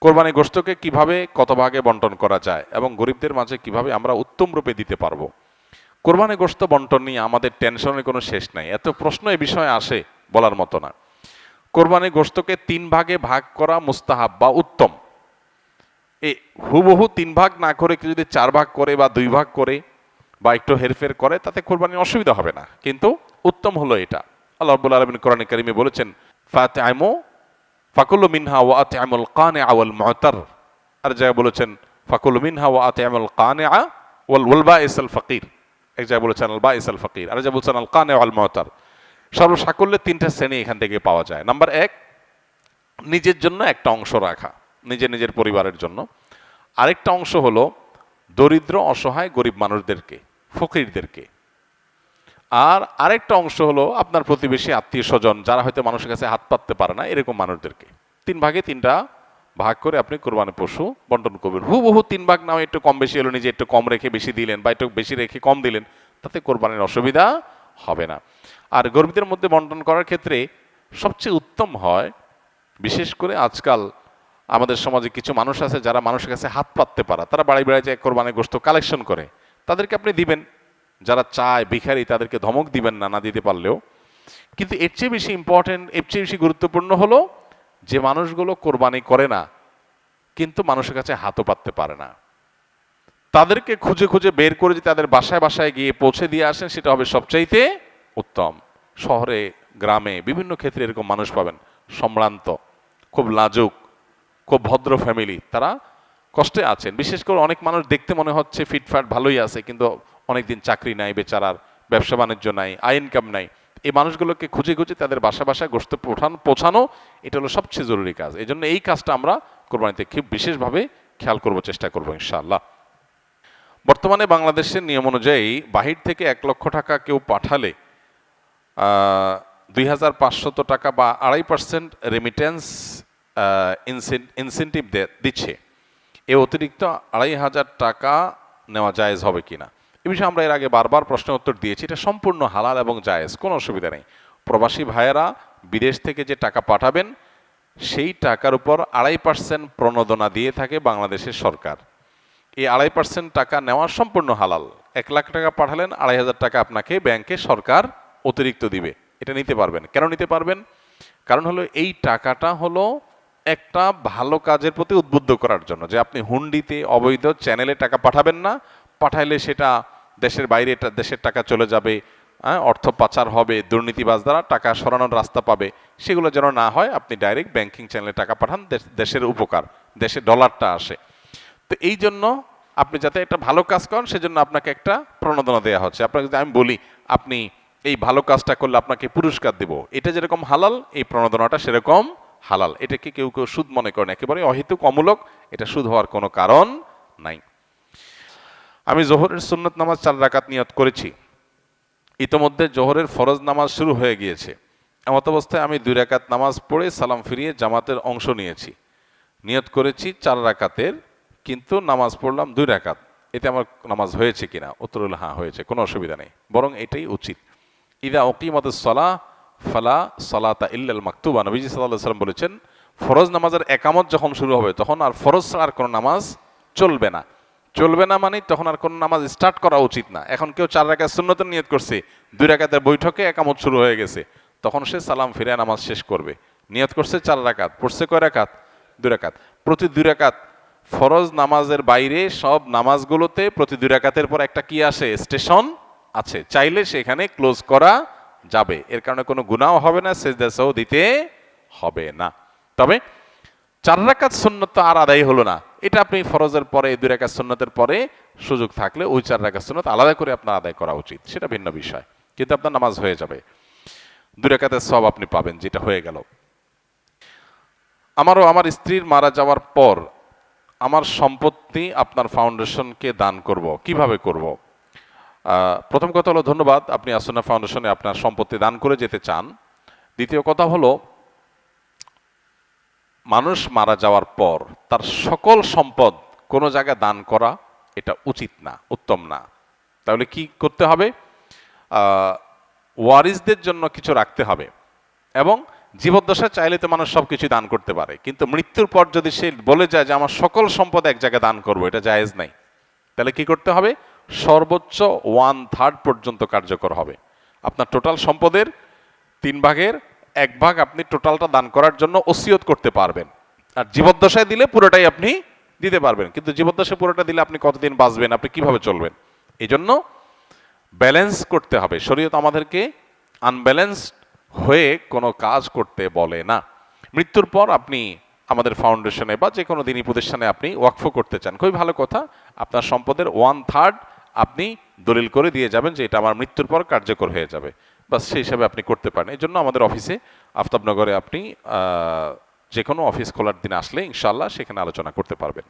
কোরবানি গোস্তকে কীভাবে কত ভাগে বন্টন করা যায় এবং গরিবদের মাঝে কীভাবে আমরা উত্তম রূপে দিতে পারব? কোরবানি গোস্ত বন্টন নিয়ে আমাদের টেনশনের কোনো শেষ নাই। এত প্রশ্ন এ বিষয়ে আসে বলার মতো না। কোরবানি গোস্তকে তিন ভাগে ভাগ করা মুস্তাহাব বা উত্তম। এ হুবহু তিন ভাগ না করে যদি চার ভাগ করে বা দুই ভাগ করে বা একটু হেরফের করে, তাতে কোরবানির অসুবিধা হবে না। কিন্তু উত্তম হলো এটা। আল্লাহ আলমিন কোরআন কারিমে বলেছেন, ফাতেমো ফাকুল মিনহা ওয়া আতিআমুল কানে আওয়াল মুতার। আর জায়গায় বলেছেন, ফাকুল মিনহা ওয়া আতিআমুল কানে আ ওয়াল ওয়ালবা ইসাল ফকির। এক জায়গায় বলেছেন, আল বা ইসাল ফকির। আর জায়গায় বলছেন, আল কানে আল মুতার। সর্বসাকল্যে তিনটা শ্রেণি এখান থেকে পাওয়া যায়। নাম্বার এক, নিজের জন্য একটা অংশ রাখা, নিজের নিজের পরিবারের জন্য। আরেকটা অংশ হলো, দরিদ্র, অসহায়, গরিব মানুষদেরকে, ফকিরদেরকে। আর আরেকটা অংশ হলো আপনার প্রতিবেশী আত্মীয় স্বজন, যারা হয়তো মানুষের কাছে হাত পাততে পারে না, এরকম মানুষদেরকে। তিন ভাগে তিনটা ভাগ করে আপনি কোরবানি পশু বন্টন করবেন। হুবহু তিন ভাগ নাও একটু কম বেশি হলো, নিজে একটু কম রেখে বেশি দিলেন বা একটু বেশি রেখে কম দিলেন, তাতে কোরবানির অসুবিধা হবে না। আর গরিবদের মধ্যে বন্টন করার ক্ষেত্রে সবচেয়ে উত্তম হয়, বিশেষ করে আজকাল আমাদের সমাজে কিছু মানুষ আছে যারা মানুষের কাছে হাত পাততে পারে তারা বাড়ি বেড়ায় যায় কোরবানি গোস্ত কালেকশন করে। তাদেরকে আপনি দিবেন। যারা চায়, ভিখারি, তাদেরকে ধমক দিবেন না না দিতে পারলেও। কিন্তু এর চেয়ে বেশি ইম্পর্টেন্ট এর চেয়ে বেশি গুরুত্বপূর্ণ হলো যে মানুষগুলো কোরবানি করে না, কিন্তু মানুষের কাছে হাতও পাততে পারে না। তাদেরকে খুঁজে খুঁজে বের করে যদি তাদের বাসায় বাসায় গিয়ে পৌঁছে দিয়ে আসেন, সেটা হবে সবচাইতে উত্তম। শহরে, গ্রামে, বিভিন্ন ক্ষেত্রে এরকম মানুষ পাবেন। সম্ভ্রান্ত, খুব লাজুক, খুব ভদ্র ফ্যামিলি তারা কষ্টে আছেন। বিশেষ করে অনেক মানুষ দেখতে মনে হচ্ছে ফিটফাট ভালোই আছে, কিন্তু অনেকদিন চাকরি নাই, বেচারার ব্যবসা বাণিজ্য নাই, আয় ইনকাম নাই। এই মানুষগুলোকে খুঁজে খুঁজে তাদের বাসা বাসায় গোস্ত পৌঁছানো পৌঁছানো, এটা হলো সবচেয়ে জরুরি কাজ। এই জন্য এই কাজটা আমরা কোরবানিতে খুব বিশেষভাবে খেয়াল করব, চেষ্টা করব, ইনশাআল্লাহ। বর্তমানে বাংলাদেশের নিয়ম অনুযায়ী বাহির থেকে এক লক্ষ টাকা কেউ পাঠালে দুই হাজার পাঁচশত টাকা বা আড়াই পার্সেন্ট রেমিটেন্স ইনসেন্টিভ দিচ্ছে। এ অতিরিক্ত আড়াই হাজার টাকা নেওয়া জায়েজ হবে কিনা? এ বিষয়ে আমরা এর আগে বারবার প্রশ্ন উত্তর দিয়েছি, এটা সম্পূর্ণ হালাল এবং জায়েজ, কোনো অসুবিধা নেই। প্রবাসী ভাইয়েরা বিদেশ থেকে যে টাকা পাঠাবেন, সেই টাকার উপর আড়াই পার্সেন্ট প্রণোদনা দিয়ে থাকে বাংলাদেশের সরকার। এই আড়াই পার্সেন্ট টাকা নেওয়া সম্পূর্ণ হালাল। এক লাখ টাকা পাঠালেন, আড়াই হাজার টাকা আপনাকে ব্যাংকে সরকার অতিরিক্ত দিবে। এটা নিতে পারবেন। কেন নিতে পারবেন? কারণ হলো এই টাকাটা হলো একটা ভালো কাজের প্রতি উদ্বুদ্ধ করার জন্য। যে আপনি হুন্ডিতে, অবৈধ চ্যানেলে টাকা পাঠাবেন না পাঠাইলে সেটা দেশের বাইরে দেশের টাকা চলে যাবে হ্যাঁ অর্থ পাচার হবে, দুর্নীতিবাজ দ্বারা টাকা সরানোর রাস্তা পাবে, সেগুলো যেন না হয়, আপনি ডাইরেক্ট ব্যাংকিং চ্যানেলে টাকা পাঠান, দেশ- দেশের উপকার দেশে ডলারটা আসে। তো এই জন্য আপনি যাতে একটা ভালো কাজ করেন, সেজন্য আপনাকে একটা প্রণোদনা দেওয়া হচ্ছে। আপনাকে যদি আমি বলি, আপনি এই ভালো কাজটা করলে আপনাকে পুরস্কার দেব, এটা যেরকম হালাল, এই প্রণোদনাটা সেরকম হালাল। এটাকে কেউ কেউ সুদ মনে করেন, একেবারে অহেতুক, অমূলক, এটা সুদ হওয়ার কোনো কারণ নাই। আমি জোহরের সুন্নত নামাজ চার রাকাত নিয়ত করেছি। ইতোমধ্যে জোহরের ফরজ নামাজ শুরু হয়ে গিয়েছে। এমত অবস্থায় আমি দুই রাকাত নামাজ পড়ে সালাম ফিরিয়ে জামাতের অংশ নিয়েছি। নিয়ত করেছি চার রাকাতের, কিন্তু নামাজ পড়লাম দুই রাকাত। এতে আমার নামাজ হয়েছে কিনা? উত্তর হ্যাঁ হয়েছে। কোনো অসুবিধা নেই। বরং এটাই উচিত। ইদা ওকিমত সলা ফালা সলাতা ইল্লাল মাকতুবা। নবীজি সাল্লাহ সাল্লাম বলেছেন, ফরজ নামাজের একামত যখন শুরু হবে, তখন আর ফরজ আর কোনো নামাজ চলবে না। চলবে না মানে তখন আর কোনো নামাজ স্টার্ট করা উচিত না। এখন কেউ চার রাকাত সুন্নতের নিয়ত করছে, দুই রাকাতের বৈঠকে একামত শুরু হয়ে গেছে, তখন সে সালাম ফিরে নামাজ শেষ করবে। নিয়ত করছে চার রাকাত, পড়ছে কয় রাকাত? দুই রাকাত। প্রতি দুই রাকাত ফরজ নামাজের বাইরে সব নামাজগুলোতে প্রতি দুই রাকাতের পর একটা কি আসে? স্টেশন আছে। চাইলে সেখানে ক্লোজ করা যাবে। এর কারণে কোনো গুনাও হবে না সেজদাসও দিতে হবে না। তবে চার রাকাত তো আর আদায় হলো না। এটা আপনি ফরজের পরে, দুই রাকাত সুন্নতের পরে সুযোগ থাকলে ওই চার রাকাত সুন্নত আলাদা করে আপনার আদায় করা উচিত। সেটা ভিন্ন বিষয়। কিন্তু আপনার নামাজ হয়ে যাবে। দুই রাকাতের সব আপনি পাবেন, যেটা হয়ে গেল। আমারও আমার স্ত্রীর মারা যাওয়ার পর আমার সম্পত্তি আপনার ফাউন্ডেশনকে দান করব। কীভাবে করব? প্রথম কথা হলো ধন্যবাদ, আপনি আসনা ফাউন্ডেশনে আপনার সম্পত্তি দান করে যেতে চান। দ্বিতীয় কথা হলো মানুষ মারা যাওয়ার পর তার সকল সম্পদ কোনো জায়গায় দান করা এটা উচিত না, উত্তম না। তাহলে কি করতে হবে? ওয়ারিসদের জন্য কিছু রাখতে হবে এবং জীবদ্দশায় চাইলে তো মানুষ সব কিছু দান করতে পারে, কিন্তু মৃত্যুর পর যদি সে বলে যায় যে আমার সকল সম্পদ এক জায়গায় দান করব, এটা জায়েজ নাই। তাহলে কি করতে হবে? সর্বোচ্চ ওয়ান থার্ড পর্যন্ত কার্যকর হবে। আপনার টোটাল সম্পদের তিন ভাগের এক ভাগ আপনি টোটালটা দান করার জন্য ওসিয়ত করতে পারবেন। আর জীবদ্দশায় দিলে পুরোটাই আপনি দিতে পারবেন। কিন্তু জীবদ্দশায় পুরোটা দিলে আপনি কতদিন বাঁচবেন, আপনি কীভাবে চলবেন? এই জন্য ব্যালেন্স করতে হবে। শরীয়ত আমাদেরকে আনব্যালেন্সড হয়ে কোনো কাজ করতে বলে না। মৃত্যুর পর আপনি আমাদের ফাউন্ডেশনে বা যে কোনো দিনই প্রতিষ্ঠানে আপনি ওয়াকফ করতে চান। খুবই ভালো কথা। আপনার সম্পদের ওয়ান থার্ড আপনি দলিল করে দিয়ে যাবেন যে এটা আমার মৃত্যুর পর কার্যকর হয়ে যাবে। বাস সেই হিসাবে আপনি করতে পারেন। এই জন্য আমাদের অফিসে, আফতাবনগরে আপনি যে কোনো অফিস খোলার দিন আসলে ইনশাল্লাহ সেখানে আলোচনা করতে পারবেন।